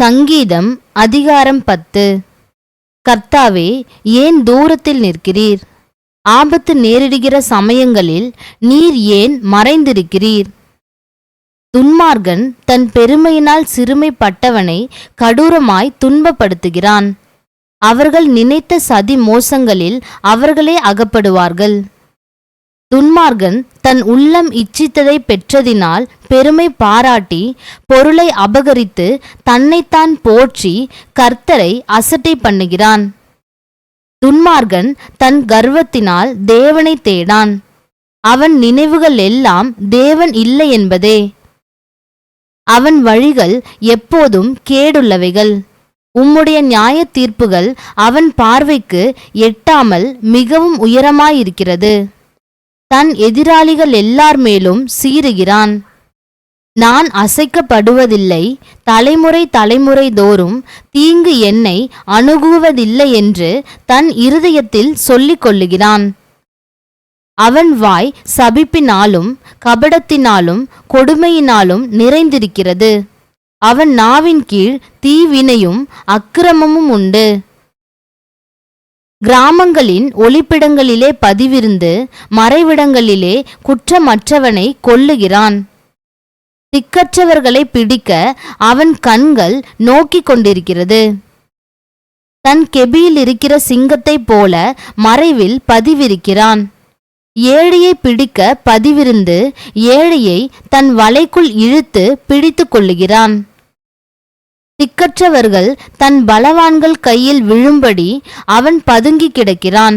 சங்கீதம் அதிகாரம் பத்து. கர்த்தாவே ஏன் தூரத்தில் நிற்கிறீர்? ஆபத்து நேரிடுகிற சமயங்களில் நீர் ஏன் மறைந்திருக்கிறீர்? துன்மார்கன் தன் பெருமையினால் சிறுமைப்பட்டவனை கடூரமாய் துன்பப்படுத்துகிறான். அவர்கள் நினைத்த சதி மோசங்களில் அவர்களே அகப்படுவார்கள். துன்மார்கன் தன் உள்ளம் இச்சித்ததை பெற்றதினால் பெருமை பாராட்டி பொருளை அபகரித்து தன்னைத்தான் போற்றி கர்த்தரை அசட்டை பண்ணுகிறான். துன்மார்கன் தன் கர்வத்தினால் தேவனை தேடான். அவன் நினைவுகள் எல்லாம் தேவன் இல்லை என்பதே. அவன் வழிகள் எப்போதும் கேடுள்ளவைகள். உம்முடைய நியாய தீர்ப்புகள் அவன் பார்வைக்கு எட்டாமல் மிகவும் உயரமாயிருக்கிறது. தன் எதிராளிகள் எல்லார் மேலும் சீறுகிறான். நான் அசைக்கப்படுவதில்லை தலைமுறை தலைமுறை தோறும் தீங்கு என்னை அணுகுவதில்லை என்று தன் இருதயத்தில் சொல்லிக் கொள்ளுகிறான். அவன் வாய் சபிப்பினாலும் கபடத்தினாலும் கொடுமையினாலும் நிறைந்திருக்கிறது. அவன் நாவின் கீழ் தீவினையும் அக்கிரமமும் உண்டு. கிராமங்களின் ஒளிப்பிடங்களிலே பதிவிருந்து மறைவிடங்களிலே குற்றமற்றவனை கொல்லுகிறான். திக்கற்றவர்களை பிடிக்க அவன் கண்கள் நோக்கிக் கொண்டிருக்கிறது. தன் கெபியில் இருக்கிற சிங்கத்தைப் போல மறைவில் பதிவிருக்கிறான். ஏழையை பிடிக்க பதிவிருந்து ஏழையை தன் வலைக்குள் இழுத்து பிடித்து கொள்ளுகிறான். திக்கற்றவர்கள் தன் பலவான்கள் கையில் விழும்படி அவன் பதுங்கி கிடக்கிறான்.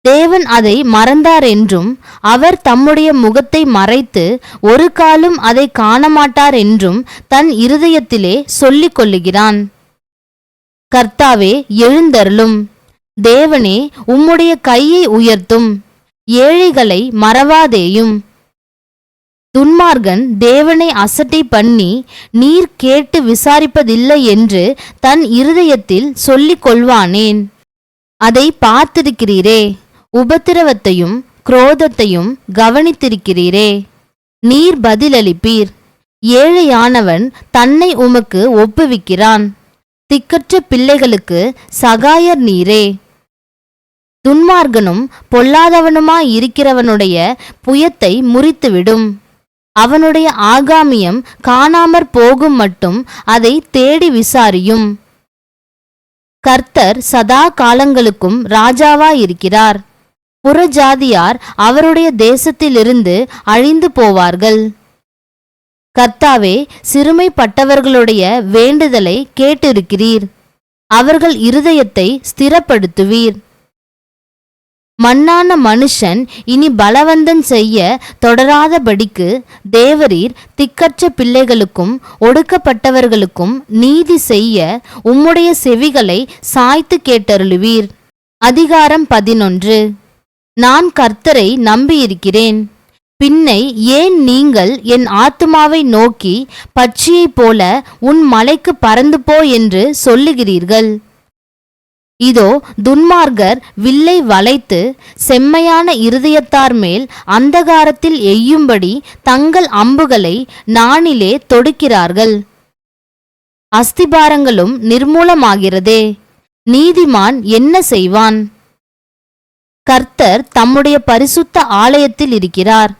தேவன் அதை மறந்தார் என்றும் அவர் தம்முடைய முகத்தை மறைத்து ஒரு காலும் அதை காணமாட்டார் என்றும் தன் இருதயத்திலே சொல்லிக் கொள்ளுகிறான். கர்த்தாவே எழுந்தருளும். தேவனே உம்முடைய கையை உயர்த்தும். ஏழைகளை மறவாதேயும். துன்மார்கன் தேவனை அசட்டை பண்ணி நீர் கேட்டு விசாரிப்பதில்லை என்று தன் இருதயத்தில் சொல்லிக் கொள்வானேன். அதை பார்த்திருக்கிறீரே உபத்திரவத்தையும் குரோதத்தையும் கவனித்திருக்கிறீரே. நீர் பதிலளிப்பீர். ஏழையானவன் தன்னை உமக்கு ஒப்புவிக்கிறான். திக்கற்ற பிள்ளைகளுக்கு சகாயர் நீரே. துன்மார்கனும் பொல்லாதவனுமாயிருக்கிறவனுடைய புயத்தை முறித்துவிடும். அவனுடைய ஆகாமியம் காணாமற் போகும் மட்டும் அதை தேடி விசாரியும். கர்த்தர் சதா காலங்களுக்கும் ராஜாவாயிருக்கிறார். புறஜாதியார் அவருடைய தேசத்திலிருந்து அழிந்து போவார்கள். கர்த்தாவே சிறுமைப்பட்டவர்களுடைய வேண்டுதலை கேட்டிருக்கிறீர். அவர்கள் இருதயத்தை ஸ்திரப்படுத்துவீர். மண்ணான மனுஷன் இனி பலவந்தன் செய்ய தொடராதபடிக்கு தேவரீர் திக்கற்ற பிள்ளைகளுக்கும் ஒடுக்கப்பட்டவர்களுக்கும் நீதி செய்ய உம்முடைய செவிகளை சாய்த்து கேட்டருளுவீர். அதிகாரம் பதினொன்று. நான் கர்த்தரை நம்பியிருக்கிறேன். பின்னை ஏன் நீங்கள் என் ஆத்துமாவை நோக்கி பட்சியைப் போல உன் மலைக்கு பறந்து போ என்று சொல்லுகிறீர்கள்? இதோ துன்மார்கர் வில்லை வளைத்து செம்மையான இருதயத்தார் மேல் அந்தகாரத்தில் எய்யும்படி தங்கள் அம்புகளை நானிலே தொடுக்கிறார்கள். அஸ்திபாரங்களும் நிர்மூலமாகிறதே. நீதிமான் என்ன செய்வான்? கர்த்தர் தம்முடைய பரிசுத்த ஆலயத்தில் இருக்கிறார்.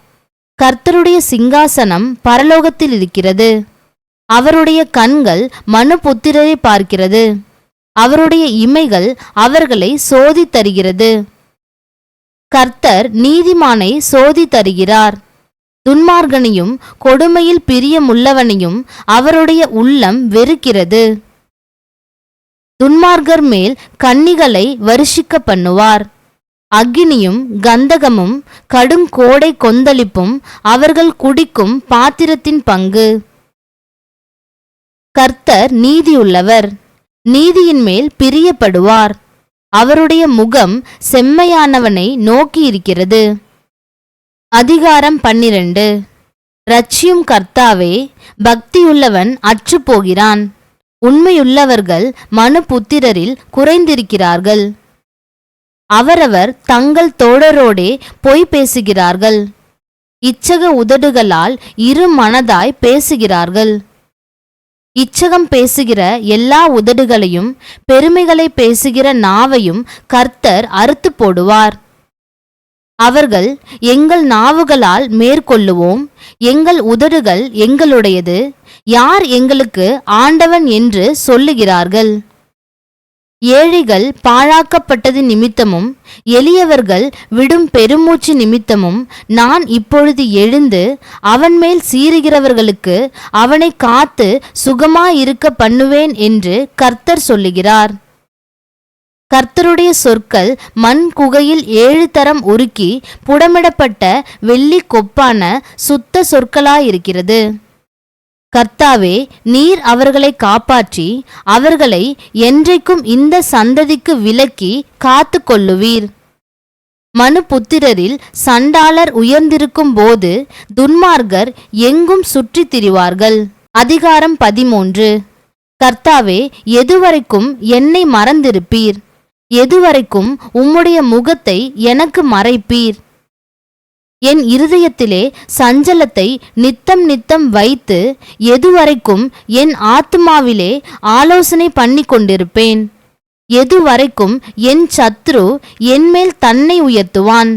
கர்த்தருடைய சிங்காசனம் பரலோகத்தில் இருக்கிறது. அவருடைய கண்கள் மனு புத்திரரை பார்க்கிறது. அவருடைய இமைகள் அவர்களை சோதி தருகிறது. கர்த்தர் நீதிமானை சோதி தருகிறார். துன்மார்கனையும் கொடுமையில் பிரியமுள்ளவனையும் அவருடைய உள்ளம் வெறுக்கிறது. துன்மார்கர் மேல் கன்னிகளை வருஷிக்க பண்ணுவார். அக்னியும் கந்தகமும் கடும் கோடை கொந்தளிப்பும் அவர்கள் குடிக்கும் பாத்திரத்தின் பங்கு. கர்த்தர் நீதியுள்ளவர். நீதியின் மேல் பிரியப்படுவார். அவருடைய முகம் செம்மையானவனை நோக்கியிருக்கிறது. அதிகாரம் பன்னிரண்டு. ரட்சியும் கர்த்தாவே பக்தியுள்ளவன் அற்றுப்போகிறான். உண்மையுள்ளவர்கள் மனு புத்திரரில் குறைந்திருக்கிறார்கள். அவரவர் தங்கள் தோழரோடே பொய் பேசுகிறார்கள். இச்சக உதடுகளால் இரு மனதாய் பேசுகிறார்கள். இச்சகம் பேசுகிற எல்லா உதடுகளையும் பெருமைகளை பேசுகிற நாவையும் கர்த்தர் அறுத்து போடுவார். அவர்கள் எங்கள் நாவுகளால் மேற்கொள்ளுவோம். எங்கள் உதடுகள் எங்களுடையது. யார் எங்களுக்கு ஆண்டவன் என்று சொல்லுகிறார்கள்? ஏழைகள் பாழாக்கப்பட்டது நிமித்தமும் எளியவர்கள் விடும் பெருமூச்சு நிமித்தமும் நான் இப்பொழுது எழுந்து அவன் மேல் சீறுகிறவர்களுக்கு அவனை காத்து சுகமாயிருக்க பண்ணுவேன் என்று கர்த்தர் சொல்லுகிறார். கர்த்தருடைய சொற்கள் மண் குகையில் ஏழு தரம் உருக்கி புடமிடப்பட்ட வெள்ளி கொப்பான சுத்த சொற்களாயிருக்கிறது. கர்த்தாவே நீர் அவர்களை காப்பாற்றி அவர்களை என்றைக்கும் இந்த சந்ததிக்கு விலக்கி காத்து கொள்ளுவீர் மனு புத்திரரில் சண்டாளர் உயர்ந்திருக்கும் போது துன்மார்கர் எங்கும் சுற்றித் திரிவார்கள். அதிகாரம் பதிமூன்று. கர்த்தாவே எதுவரைக்கும் என்னை மறந்திருப்பீர்? எதுவரைக்கும் உம்முடைய முகத்தை எனக்கு மறைப்பீர்? என் இருதயத்திலே சஞ்சலத்தை நித்தம் நித்தம் வைத்து எதுவரைக்கும் என் ஆத்மாவிலே ஆலோசனை பண்ணி கொண்டிருப்பேன் எதுவரைக்கும் என் சத்ரு என்மேல் தன்னை உயர்த்துவான்.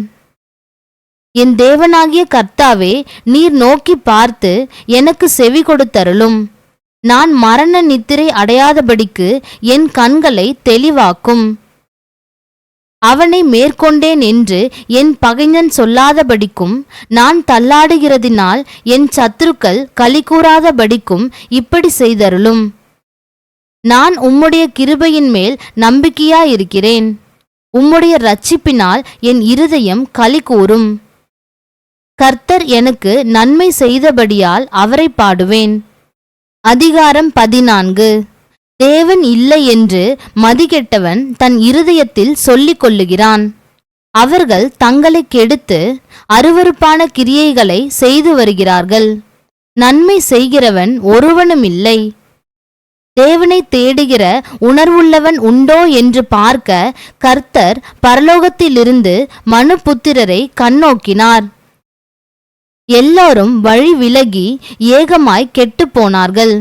என் தேவனாகிய கர்த்தாவே நீர் நோக்கி பார்த்து எனக்கு செவி கொடுத்தருளும். நான் மரண நித்திரை அடையாதபடிக்கு என் கண்களை தெளிவாக்கும். அவனை மேற்கொண்டேன் என்று என் பகைஞன் சொல்லாதபடிக்கும் நான் தள்ளாடுகிறதினால் என் சத்துருக்கள் களி கூறாதபடிக்கும் இப்படி செய்தருளும். நான் உம்முடைய கிருபையின் மேல் நம்பிக்கையாயிருக்கிறேன். உம்முடைய ரட்சிப்பினால் என் இருதயம் களி கூறும். கர்த்தர் எனக்கு நன்மை செய்தபடியால் அவரை பாடுவேன். அதிகாரம் பதினான்கு. தேவன் இல்லை என்று மதிகெட்டவன் தன் இருதயத்தில் சொல்லிக் கொள்ளுகிறான். அவர்கள் தங்களை கெடுத்து அருவருப்பான கிரியைகளை செய்து வருகிறார்கள். நன்மை செய்கிறவன் ஒருவனும் இல்லை தேவனை தேடுகிற உணர்வுள்ளவன் உண்டோ என்று பார்க்க கர்த்தர் பரலோகத்திலிருந்து மனுபுத்திரரை கண்ணோக்கினார். எல்லோரும் வழி விலகி ஏகமாய் கெட்டுப் போனார்கள்.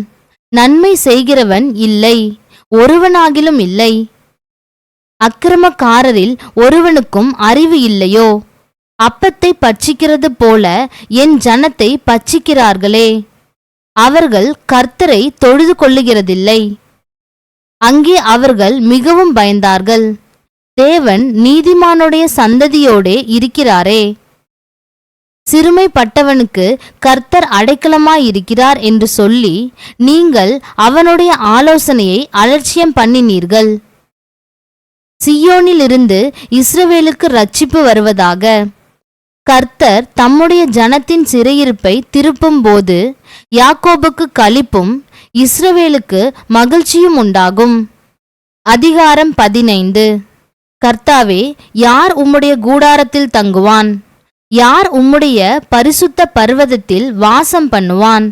நன்மை செய்கிறவன் இல்லை ஒருவனாகிலும் இல்லை. அக்கிரமக்காரரில் ஒருவனுக்கும் அறிவு இல்லையோ? அப்பத்தை பட்சிக்கிறது போல என் ஜனத்தை பட்சிக்கிறார்களே. அவர்கள் கர்த்தரை தொழுது கொள்ளுகிறதில்லை. அங்கே அவர்கள் மிகவும் பயந்தார்கள். தேவன் நீதிமானுடைய சந்ததியோடே இருக்கிறாரே. சிறுமைப்பட்டவனுக்கு கர்த்தர் அடைக்கலமாயிருக்கிறார் என்று சொல்லி நீங்கள் அவனுடைய ஆலோசனையை அலட்சியம் பண்ணினீர்கள். சியோனிலிருந்து இஸ்ரவேலுக்கு ரட்சிப்பு வருவதாக. கர்த்தர் தம்முடைய ஜனத்தின் சிறையிருப்பை திருப்பும்போது யாக்கோபுக்கு களிப்பும் இஸ்ரவேலுக்கு மகிழ்ச்சியும் உண்டாகும். அதிகாரம் பதினைந்து. கர்த்தாவே யார் உம்முடைய கூடாரத்தில் தங்குவான்? யார் உம்முடைய பரிசுத்த பர்வதத்தில் வாசம் பண்ணுவான்?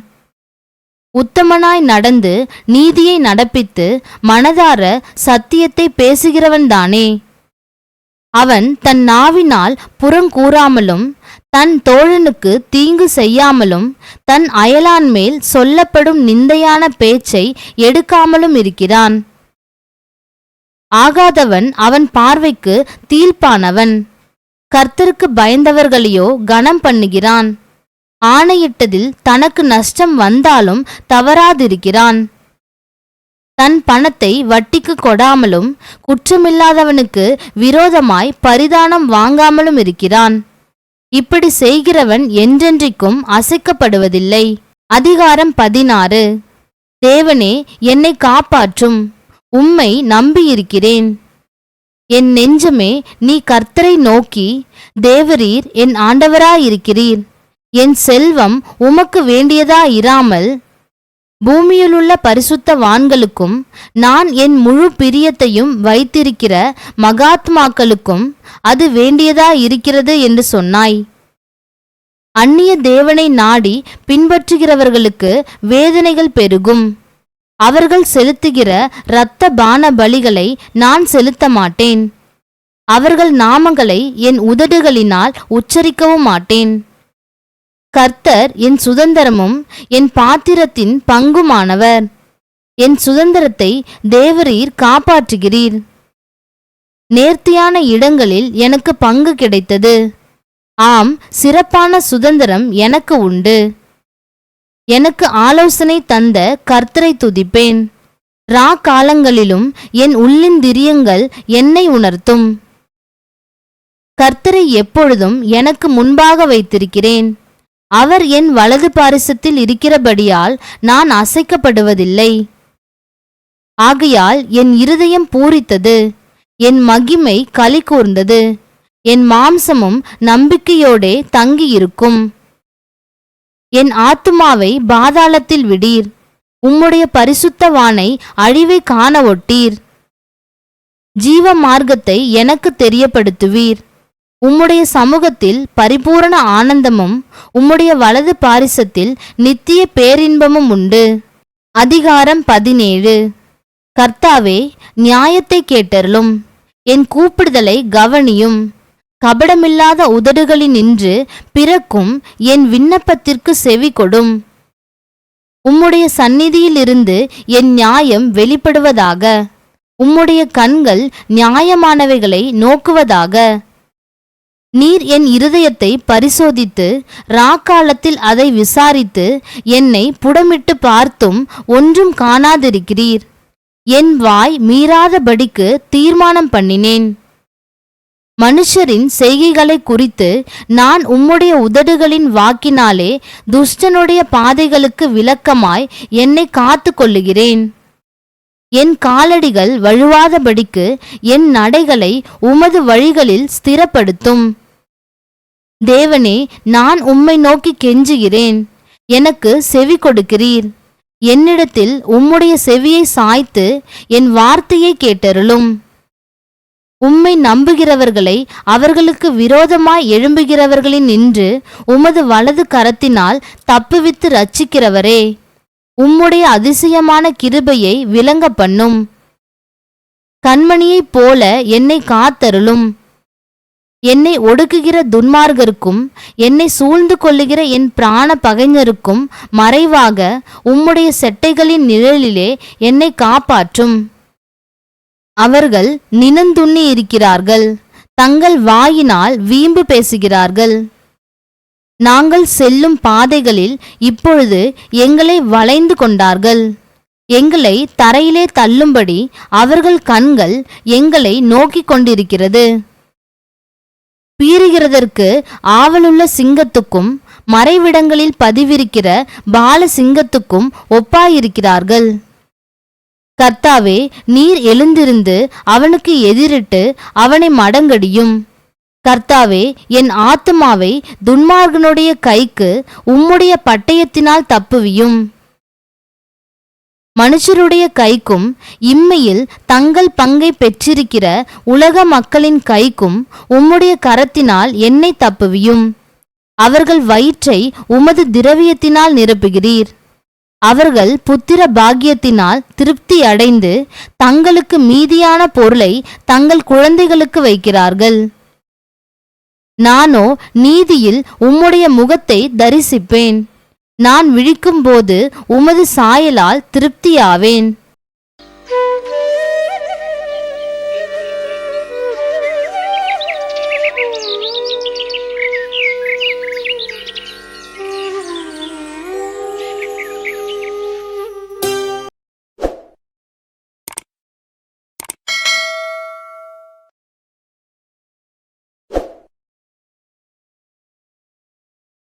உத்தமனாய் நடந்து நீதியை நடப்பித்து மனதார சத்தியத்தை பேசுகிறவன்தானே அவன் தன் நாவினால் புறங்கூறாமலும் தன் தோழனுக்கு தீங்கு செய்யாமலும் தன் அயலான் மேல் சொல்லப்படும் நிந்தையான பேச்சை எடுக்காமலும் இருக்கிறான். ஆகாதவன் அவன் பார்வைக்கு தீர்ப்பானவன். கர்த்தருக்கு பயந்தவர்களையோ கனம் பண்ணுகிறான். ஆணையிட்டதில் தனக்கு நஷ்டம் வந்தாலும் தவறாதிருக்கிறான். தன் பணத்தை வட்டிக்கு கொடாமலும் குற்றமில்லாதவனுக்கு விரோதமாய் பரிதானம் வாங்காமலும் இருக்கிறான். இப்படி செய்கிறவன் என்றென்றைக்கும் அசைக்கப்படுவதில்லை. அதிகாரம் பதினாறு. தேவனே என்னை காப்பாற்றும். உம்மை நம்பியிருக்கிறேன். என் நெஞ்சமே நீ கர்த்தரை நோக்கி தேவரீர் என் ஆண்டவராயிருக்கிறீர். என் செல்வம் உமக்கு வேண்டியதா இராமல் பூமியிலுள்ள பரிசுத்த வான்களுக்கும் நான் என் முழு பிரியத்தையும் வைத்திருக்கிற மகாத்மாக்களுக்கும் அது வேண்டியதா இருக்கிறது என்று சொன்னாய். அந்நிய தேவனை நாடி பின்பற்றுகிறவர்களுக்கு வேதனைகள் பெருகும். அவர்கள் செலுத்துகிற இரத்த பான பலிகளை நான் செலுத்த மாட்டேன் அவர்கள் நாமங்களை என் உதடுகளினால் உச்சரிக்கவும் மாட்டேன். கர்த்தர் என் சுதந்திரமும் என் பாத்திரத்தின் பங்குமானவர். என் சுதந்திரத்தை தேவரீர் காப்பாற்றுகிறீர். நேர்த்தியான இடங்களில் எனக்கு பங்கு கிடைத்தது. ஆம் சிறப்பான சுதந்திரம் எனக்கு உண்டு. எனக்கு ஆலோசனை தந்த கர்த்தரை துதிப்பேன். ரா காலங்களிலும் என் உள்ளிந்திரியங்கள் என்னை உணர்த்தும். கர்த்தரை எப்பொழுதும் எனக்கு முன்பாக வைத்திருக்கிறேன். அவர் என் வலது பாரிசத்தில் இருக்கிறபடியால் நான் அசைக்கப்படுவதில்லை. ஆகையால் என் இருதயம் பூரித்தது. என் மகிமை களி கூர்ந்தது. என் மாம்சமும் நம்பிக்கையோடே தங்கியிருக்கும். என் ஆத்துமாவை பாதாளத்தில் விடீர். உம்முடைய பரிசுத்தவானை அழிவை காண ஒட்டீர். ஜீவ மார்க்கத்தை எனக்கு தெரியப்படுத்துவீர். உம்முடைய சமூகத்தில் பரிபூரண ஆனந்தமும் உம்முடைய வலது பாரிசத்தில் நித்திய பேரின்பமும் உண்டு. அதிகாரம் பதினேழு. கர்த்தாவே நியாயத்தை கேட்டருளும். என் கூப்பிடுதலை கவனியும். கபடமில்லாத உதடுகளினின்று பிறக்கும் என் விண்ணப்பத்திற்கு செவி கொடும் உம்முடைய சந்நிதியிலிருந்து என் நியாயம் வெளிப்படுவதாக. உம்முடைய கண்கள் நியாயமானவைகளை நோக்குவதாக. நீர் என் இருதயத்தை பரிசோதித்து ராக்காலத்தில் அதை விசாரித்து என்னை புடமிட்டு பார்த்தும் ஒன்றும் காணாதிருக்கிறீர். என் வாய் மீறாதபடிக்கு தீர்மானம் பண்ணினேன். மனுஷரின் செய்கைகளை குறித்து நான் உம்முடைய உதடுகளின் வாக்கினாலே துஷ்டனுடைய பாதைகளுக்கு விளக்கமாய் என்னை காத்து கொள்ளுகிறேன். என் காலடிகள் வழுவாதபடிக்கு என் நடைகளை உமது வழிகளில் ஸ்திரப்படுத்தும். தேவனே நான் உம்மை நோக்கி கெஞ்சுகிறேன். எனக்கு செவி கொடுக்கிறீர். என்னிடத்தில் உம்முடைய செவியை சாய்த்து என் வார்த்தையை கேட்டருளும். உம்மை நம்புகிறவர்களை அவர்களுக்கு விரோதமாய் எழும்புகிறவர்களின் நின்று உமது வலது கரத்தினால் தப்புவித்து ரட்சிக்கிறவரே உம்முடைய அதிசயமான கிருபையை விளங்க பண்ணும் கண்மணியைப் போல என்னை காத்தருளும். என்னை ஒடுக்குகிற துன்மார்கருக்கும் என்னை சூழ்ந்து கொள்ளுகிற என் பிராண பகைஞருக்கும் மறைவாக உம்முடைய செட்டைகளின் நிழலிலே என்னை காப்பாற்றும். அவர்கள் நினந்துண்ணி இருக்கிறார்கள். தங்கள் வாயினால் வீம்பு பேசுகிறார்கள். நாங்கள் செல்லும் பாதைகளில் இப்பொழுது எங்களை வளைந்து கொண்டார்கள். எங்களை தரையிலே தள்ளும்படி அவர்கள் கண்கள் எங்களை நோக்கிக் கொண்டிருக்கிறது. பீறுகிறதற்கு ஆவலுள்ள சிங்கத்துக்கும் மறைவிடங்களில் பதிவிருக்கிற பால சிங்கத்துக்கும் ஒப்பாயிருக்கிறார்கள். கர்த்தாவே நீர் எழுந்திருந்து அவனுக்கு எதிரிட்டு அவனை மடங்கடியும். கர்த்தாவே என் ஆத்துமாவை துன்மார்கனுடைய கைக்கு உம்முடைய பட்டயத்தினால் தப்புவியும். மனுஷருடைய கைக்கும் இம்மையில் தங்கள் பங்கை பெற்றிருக்கிற உலக மக்களின் கைக்கும் உம்முடைய கரத்தினால் என்னை தப்புவியும். அவர்கள் வயிற்றை உமது திரவியத்தினால் நிரப்புகிறீர். அவர்கள் புத்திர பாக்கியத்தினால் திருப்தி அடைந்து தங்களுக்கு மீதியான பொருளை தங்கள் குழந்தைகளுக்கு வைக்கிறார்கள். நானோ நீதியில் உம்முடைய முகத்தை தரிசிப்பேன். நான் விழிக்கும்போது உமது சாயலால் திருப்தியாவேன்.